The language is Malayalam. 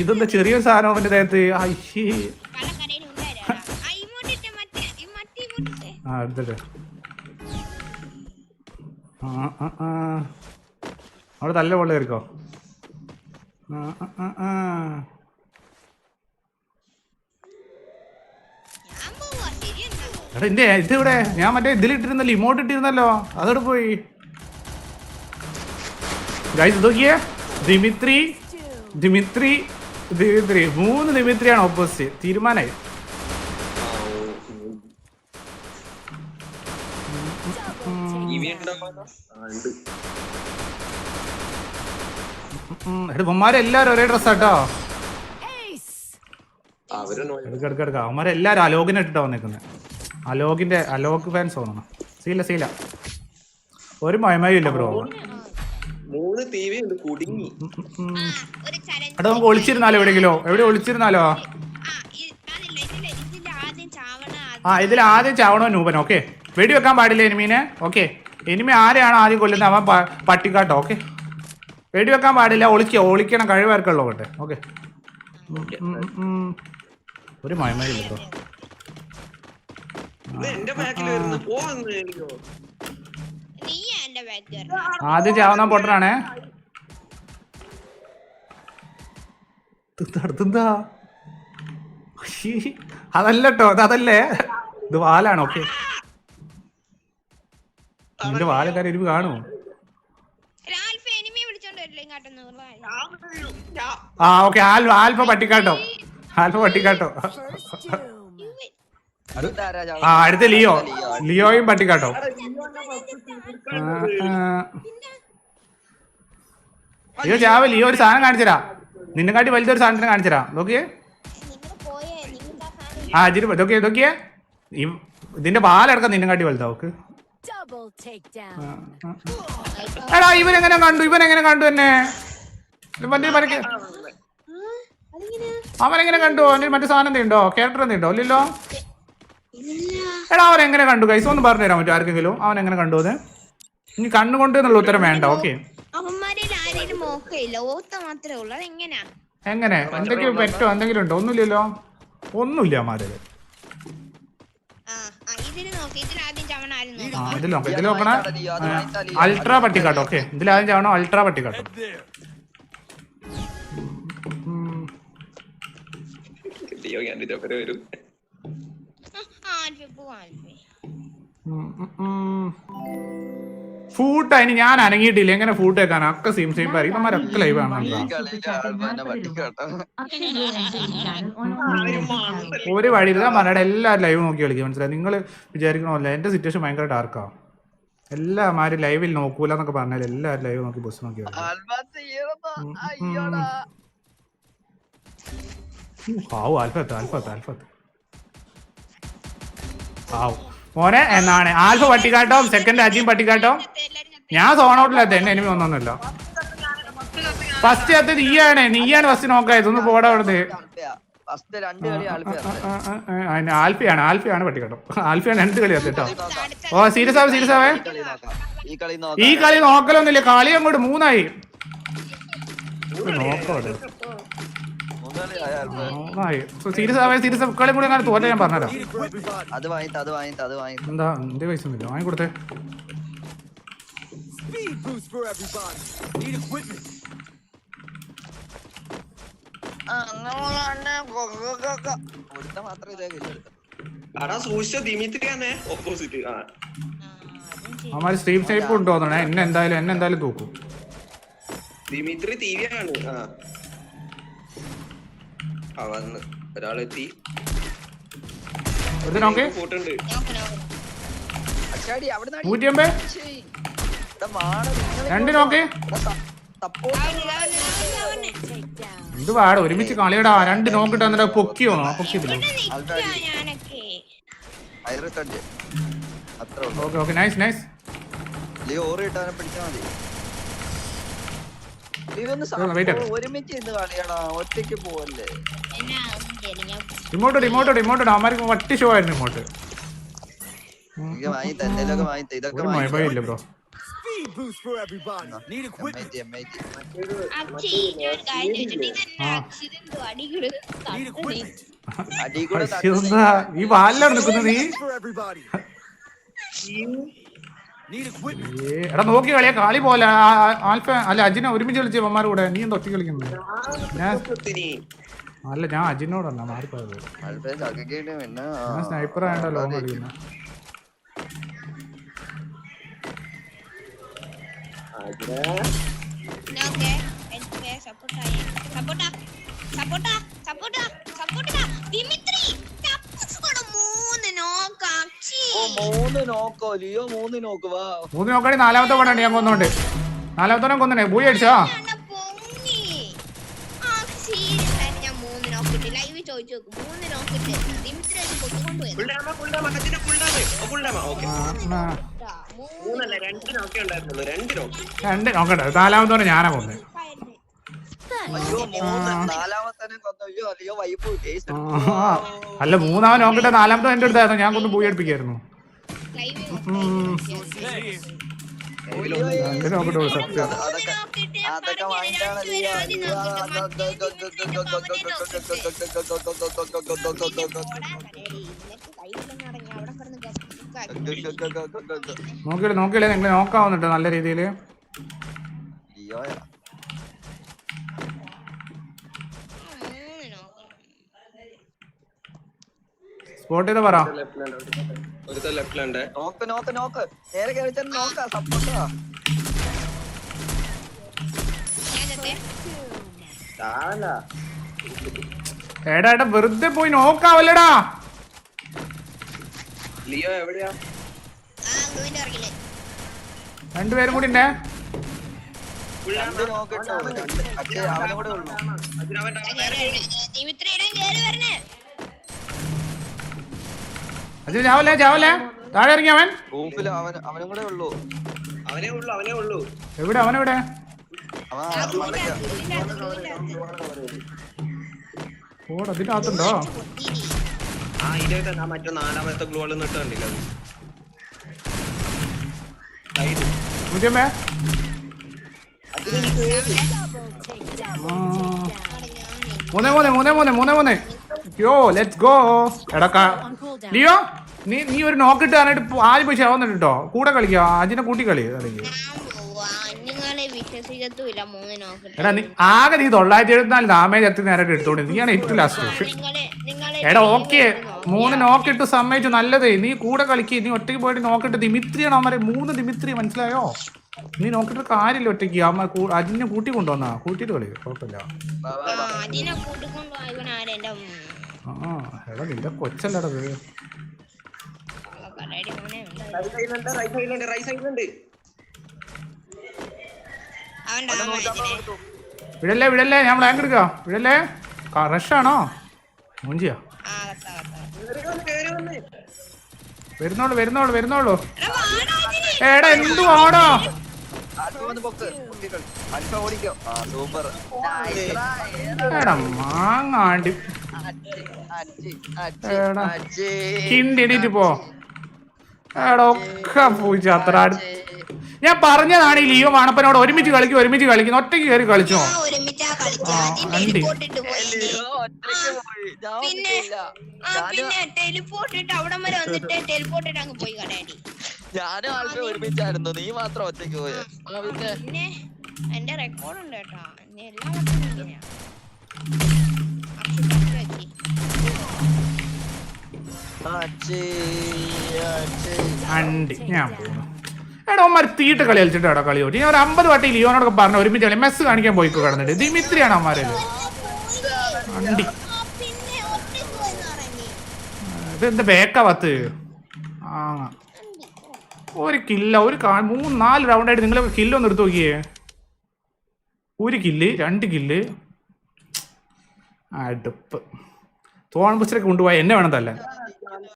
ഇതെന്താ ചെറിയൊരു സാധനം അവന്റെ ദേഹത്ത്. ആ അവിടെ തല്ല കയറിക്കോ? ആ ആ ആ ആ ഞാൻ പോവാ ശരിയെന്നാ എടാ എന്റെ ഇത് ഇവിടെ ഞാൻ മറ്റേ ഇതിലിട്ടിരുന്നല്ലോ ഇമോട്ട് ഇട്ടിരുന്നല്ലോ. അതോടെ പോയി. ഗൈസ് നോക്കിയേ. ദിമിത്രി ദിമിത്രി ദിമിത്രി മൂന്ന് ദിമിത്രിയാണ് ഓപ്പോസിറ്റ് തീരുമാനമായി എല്ലാരും ഒരേ ഡ്രസ് ആട്ടോ എടുക്കാം എടുക്ക അവന്മാരെല്ലാരും അലോകിനെ ഇട്ടിട്ടാ വന്നേക്കുന്നത് അലോകിന്റെ അലോക് ഫാൻസ് തോന്നണം സീല സീല. ഒരു ഇല്ല ബ്രോ മൂന്ന് ടി വി ഉണ്ട് കുടുങ്ങി. ഒരു ചലഞ്ച് എടാ നമുക്ക് ഒളിച്ചിരുന്നാലോ എവിടെയെങ്കിലോ? എവിടെ ഒളിച്ചിരുന്നാലോ? ആ ഇതിൽ ഇതിൽ ആദ്യം ചാവണ ആദ്യം ആ ഇതിൽ ആദ്യം ചാവണോ നൂപൻ ഓക്കെ വെടി വെക്കാൻ പാടില്ല എനിമീനെ? ഓക്കെ എനിമി ആരെയാണ് ആദ്യം കൊല്ലുന്നത്? അവൻ പട്ടിക്കാട്ടോ ഓക്കെ വെടി വെക്കാൻ പാടില്ല ഒളിക്ക ഒളിക്കണം കഴിവേർക്കുള്ളൂ ഓട്ടെ ഓക്കെ ഒരു ഇത് എന്റെ ബാക്കിൽ വരുന്നു. എന്റെ ആദ്യം ചാവുന്ന പൊട്ടനാണേ. അടുത്തെന്താ അതല്ല കേട്ടോ അതല്ലേ? ഇത് വാലാണ്? ഓക്കെ. നിന്റെ വാലക്കാരെ ഇരുപ് കാണുമോ ആ ഓക്കെ. ആൽഫ ആൽഫ പട്ടിക്കാട്ടോ. ആൽഫ പട്ടിക്കാട്ടോ. ആ അടുത്ത ലിയോ. ലിയോയും പട്ടിക്കാട്ടോ. ലിയോ ചാവ ലിയോ ഒരു സാധനം കാണിച്ചരാ നിന്നെ കാട്ടി വലുതൊരു സാധനത്തിന് കാണിച്ചരാ നോക്കിയേ. ആ സാധനം നോക്കിയേ നോക്കിയേ. ഇതിന്റെ പാലടക്കം നിന്നെ കാട്ടി വലുതാ നോക്ക്. എടാ ഇവനെങ്ങനെ എങ്ങനെ കണ്ടു? ഇവനെങ്ങനെ എങ്ങനെ കണ്ടു എന്നെ? മറ്റേ മരക്ക് അവൻ എങ്ങനെ കണ്ടു? അവന്റെ മറ്റേ സാധനം എന്തെയുണ്ടോ ക്യാരക്ടർ എന്തെയുണ്ടോ ഇല്ലല്ലോ? എടാ അവൻ എങ്ങനെ കണ്ടു? കൈസ് ഒന്ന് പറഞ്ഞു തരാൻ പറ്റും ആർക്കെങ്കിലും? അവൻ എങ്ങനെ കണ്ടു അത്? ഇനി കണ്ണുകൊണ്ട് എന്നുള്ള ഉത്തരം വേണ്ട ഓക്കെ എങ്ങനെ? എന്തെങ്കിലും പെറ്റോ? എന്തെങ്കിലും ഉണ്ടോ? ഒന്നുമില്ലല്ലോ. ഒന്നുമില്ല അമാരത് ആ പട്ടി കാട്ടോ ഇതിൽ നോക്കാം. ഇതിൽ നോക്കണ അൾട്രാ പട്ടിക്കാട്ടോ ഓക്കെ ഇതിൽ ആദ്യം ചാവണോ അൾട്രാ പട്ടിക്കാട്ടോ. ഞാൻ ഇതേപോലെ വരും. ആൽഫ ഫൂട്ട് അതിന് ഞാൻ അനങ്ങിയിട്ടില്ല എങ്ങനെ ഫൂട്ട് വെക്കാൻ ഒക്കെ സെയിം സെയിം പറയും ഇവന്മാരൊക്കെ ലൈവ് ആണ് ഒരു വഴി ഞാൻ പറഞ്ഞ എല്ലാവരും ലൈവ് നോക്കി കളിക്കും മനസ്സിലായി നിങ്ങൾ വിചാരിക്കണമല്ല എന്റെ സിറ്റുവേഷൻ ഭയങ്കര ഡാർക്കാ എല്ലാമാരും ലൈവിൽ നോക്കൂല എന്നൊക്കെ പറഞ്ഞാൽ എല്ലാവരും ലൈവ് നോക്കി ബസ് നോക്കി ആവു ആൽഫത്ത് ആൽഫത്ത് ആൽഫത്ത് ആവു. മോനെ എന്നാണ്? ആൽഫ പട്ടിക്കാട്ടോ? സെക്കൻഡ് അജിയും പട്ടിക്കാട്ടോ? ഞാൻ സോൺ ഔട്ടില്ലാത്ത എന്നെ എനിമി ഒന്നൊന്നുമില്ല ഫസ്റ്റ് എത്തത് നീയാണ്. നീയാണ് ഫസ്റ്റ് നോക്കായത് ഒന്ന് പോടാ അവിടുന്ന്. ആൽഫിയാണ്. ആൽഫയാണ്. പട്ടിക്കാട്ടോ. ആൽഫയാണ് രണ്ട് കളി കേട്ടോ ഓ സീരിയസ് ആവേ സീരിയസ് ആവേ. ഈ കളി നോക്കാം നോക്കാം നോക്കലൊന്നുമില്ല. കളി അങ്ങോട്ട് മൂന്നായി. നോക്കോടെ സീരിയസ് കളി കൂടി അങ്ങനെ തോറ്റ ഞാൻ അത് അത് അത് എന്താ എന്റെ പൈസ ഒന്നുമില്ല. വാങ്ങി കൊടുത്തേ അവന്മാര് സ്ട്രീം ടൈപ്പ് ഉണ്ടോന്നാണ്. എന്നെ എന്തായാലും എന്നെ എന്തായാലും തൂക്കും. ദിമിത്രി ആ. വന്ന്. ഒരാളെത്തി. നൂറ്റി രണ്ട് നോക്ക്. എന്ത് പാട ഒരുമിച്ച് കളിയടാ. രണ്ട് നോക്കിട്ട് എന്നിട്ട് പൊക്കിയോ പൊക്കിയതില്ല ഓക്കെ ഓക്കെ. നൈസ് നൈസ് ഓറ് കിട്ടാനെ പിടിച്ചാ മതി. ആക്ക്. ഒരുമിച്ച് ഇന്ന് കളിയടാ ഒറ്റയ്ക്ക് പോവല്ലേ? ഇമോട്ട് ഇമോട്ടോ ഇമോട്ടോ അവന്മാർക്ക് വട്ടി ഷോ ആയിരുന്നു ഇമോട്ട് വാങ്ങി വാങ്ങി. ഇതൊക്കെ വാങ്ങി bro Speed boost for everybody. Need equipment. ഇതെന്നാ ഈ വാലിലാണ് നിൽക്കുന്നത് നീ? എടാ നോക്കി കളിയാ കാളി പോലെ. ആൽഫ അല്ല അജിനെ ഒരുമിച്ച് കളിച്ച ഇവന്മാരുടെ കൂടെ. നീ എന്താ ഒറ്റ കളിക്കുന്നത് ഞാൻ അല്ല ഞാൻ അജിനോടല്ല മാറിപ്പോയത്. ഞാൻ സ്നൈപ്പർ ആയതുകൊണ്ടല്ലോ ലോങ് കളിക്കുന്നത് സപ്പോർട്ടായി സപ്പോർട്ടാ സപ്പോർട്ടാ സപ്പോർട്ടാ സപ്പോർട്ടാ ദിമിത്രി തപ്പുസ്കോടെ മൂന്ന് നോക്ക് അക്ഷി ഓ മൂന്ന് നോക്കോ ലിയോ മൂന്ന് നോക്ക് വാ. മൂന്ന് നോക്കണി നാലാമത്തെ പടമുണ്ട് ഞാൻ കൊന്നോണ്ട്. നാലാമത്തെ കൊന്നേ ബൂയി അടിച്ചോ? കണ്ട പൊങ്ങി അക്ഷി ഞാൻ മൂന്ന് നോക്കിട്ട് ലൈവ് ചോദിച്ചു മൂന്ന് നോക്കിട്ട് ദിമിത്രി അത് കൊണ്ടുകൊണ്ടുപോയത് ഫുൾ ഡാമ ഫുൾ ഡാമ അച്ഛനെ ഫുൾ ഡാമ ഫുൾ ഡാമ ഓക്കെ. ആ, ആ. മൂന്നല്ല രണ്ട് നോക്കണ്ട ഉണ്ടായിരുന്നുള്ളൂ. രണ്ട് നോക്കി. രണ്ട് നോക്കട്ടെ നാലാമത്തോടെ ഞാനാ കൊന്നേ അയ്യോ മൂന്ന് നാലാമത്തെ കൊന്നു അയ്യോ ലിയോ വൈപ്പ് കേസ് ആ, അല്ല മൂന്നാമൻ നോക്കട്ടെ നാലാമത്തെ എന്റെ അടുത്തായിരുന്നു. ഞാൻ കൊണ്ട് പോയി അടിപ്പിക്കായിരുന്നു നോക്കിയില്ല നോക്കിയില്ലേ നിങ്ങൾ നോക്കാവുന്നുണ്ട് നല്ല രീതിയിൽ. ലിയോയാ സ്പോട്ട് ചെയ്ത് പറ എടാ എടാ വെറുതെ പോയി നോക്കാവല്ലടാ ലിയോ എവിടെയാ രണ്ടുപേരും കൂടി ഉണ്ടേ അവനെ കൂടെ ഉള്ളു അതിനവൻ അത് ചാവല്ലേ ചാവല്ലേ? താഴെ ഇറങ്ങി അവൻ. റൂഫിൽ അവൻ അവനും കൂടെ ഉള്ളൂ. അവനേ ഉള്ളൂ അവനേ ഉള്ളൂ. എവിടെ അവൻ എവിടെ അവൻ മണ്ടയ്ക്ക ഓട് അതിന്റെ അകത്തുണ്ടോ ആ ഇതിനകത്ത് ആ മറ്റേ നാലാമത്തെ ഗ്ലൂ വാൾ നിട്ട് കണ്ടില്ല. മൂന്നേ മൂന്നേ മൂന്നേ മൂന്നേ മൂന്നേ മൂന്നേ. യോ ലെറ്റ്സ് ഗോ എടാ ക- On cooldown. ലിയോ നീ നീ ഒരു നോക്ക് പോ- ആദ്യം പോയി ശാവുന്നുണ്ട് കേട്ടോ കൂടെ കളിക്കോ അജിനെ കൂട്ടി കളി അല്ലെങ്കിൽ എടാ നീ ആകെ നീ തൊള്ളായിരത്തി എഴുപത്തിനാല് ഡാമേജ് എത്തി നേരിട്ട് എടുത്തോണ്ട് നീയാണ് ഏറ്റവും ലാസ്റ്റ് എടാ ഓക്കെ മൂന്ന് നോക്കിട്ട് സമ്മതിച്ചു നല്ലത്. നീ കൂടെ കളിക്ക് നീ ഒറ്റയ്ക്ക് പോയിട്ട് നോക്കിട്ട് ദിമിത്രിയാണ് അവന്മാരെ. മൂന്ന് ദിമിത്രി മനസ്സിലായോ? നീ നോക്കിട്ട് കാര്യമില്ല ഒറ്റയ്ക്ക്. അമ്മ അജിനെ കൂട്ടി കൊണ്ടുവന്നാ. കൂട്ടിട്ട് കളി കുഴപ്പമില്ല. എടാ നിന്റെ കൊച്ചല്ലടാ വിടല്ലേ വിടല്ലേ ഞാൻ ബ്ലാങ്ക് എടുക്കാം. വിടല്ലേ? റഷാണോ മൂഞ്ചിയാ. വരുന്നോളൂ വരുന്നോളൂ വരുന്നോളൂ. എടാ എന്തു ആടാ എടാ മാങ്ങാണ്ടി. പോ. ഞാൻ പറഞ്ഞതാണ് ഈ ലിയോ വാണപ്പനോട് ഒരുമിച്ച് കളിക്കും ഒരുമിച്ച് കളിക്കുന്നു ഒറ്റയ്ക്ക് കയറി കളിച്ചോ? പിന്നെ പിന്നെ ടെലിപ്പോർട്ട് ഇട്ട് അവിടം വരെ വന്നിട്ട് ടെലിപ്പോർട്ട് ഇട്ട് അങ്ങ് പോയി കടയടി ഞാനും ഒരുമിച്ചായിരുന്നു. നീ മാത്രം ഒറ്റയ്ക്ക് പോയ? പിന്നെ? പിന്നെ എന്റെ റെക്കോർഡ് ഉണ്ട് കേട്ടോ. എന്നെ എല്ലാ അണ്ടി ഞാൻ എടാ അവന്മാർ തീട്ട് കളി കളിച്ചിട്ട് എടാ കളി ഓടി. ഞാൻ ഒരു അമ്പത് വട്ടി ലിയോനോടൊക്കെ പറഞ്ഞു ഒരുമിച്ച് കളി. മെസ്സ് കാണിക്കാൻ പോയിക്കോ കിടന്നിട്ട്. ദിമിത്രിയാണ് അവന്മാരെ. അണ്ടി ഇതെന്താ ബേക്കാ പത്ത് ആ ഒരു കില്ല ഒരു മൂന്ന് നാല് റൗണ്ടായിട്ട് നിങ്ങളൊക്കെ കില്ലൊന്ന് എടുത്തു നോക്കിയേ. ഒരു കില്ല് രണ്ട് കില്ല് അടുപ്പ്. തോൺ കൊണ്ടുപോയാൽ എന്നെ വേണം തല്ലാൻ.